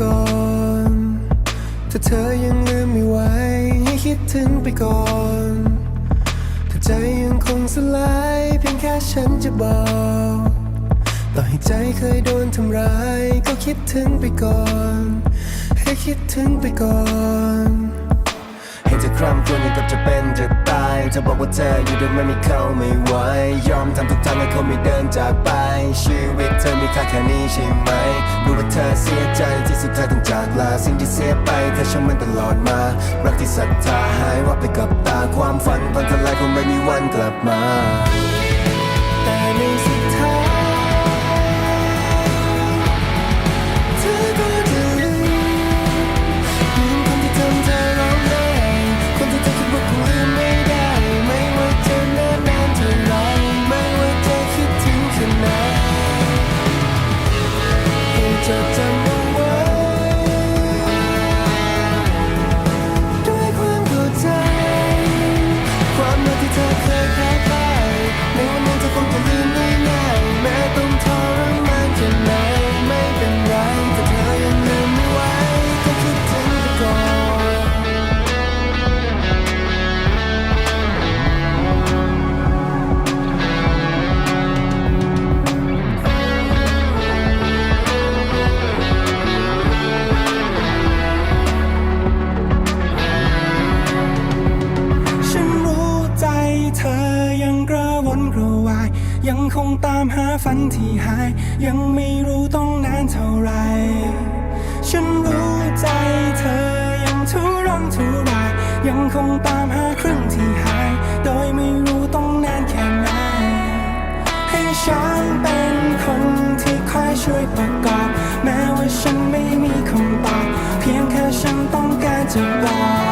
ก่อน ถ้าเธอยังลืมไม่ไหวให้คิดถึงไปก่อน ถ้าใจยังคงสลายเพียงแค่ฉันจะบอกต่อให้ใจเคยโดนทำร้ายก็คิดถึงไปก่อน ให้คิดถึงไปก่อน รำครวญอย่างกับจะเป็นจะตายเธอบอกว่าเธออยู่ด้วยมันไม่เขาไม่ไหวยอมทำทุกทางให้เขาไม่เดินจากไป ชีวิตเธอมีค่าแค่นี้ใช่ไหมรู้ว่าเธอเสียใจที่สุดเธอต้องจากลาสิ่งที่เสียไปเธอช่างมันตลอดมา รักที่ศรัทธาหายวับไปกับตาความฝันพังทลายคงไม่มีวันกลับมาาย ยังคงตามหาฝันที่หาย ยังไม่รู้ต้องนานเท่าไร ฉันรู้ใจเธอยังทุรนทุราย ยังคงตามหาครึ่งที่หาย โดยไม่รู้ต้องนานแค่ไหน ให้ฉันเป็นคนที่คอยช่วยประกอบ แม้ว่าฉันไม่มีคำตอบ เพียงแค่ฉันต้องการจะบอก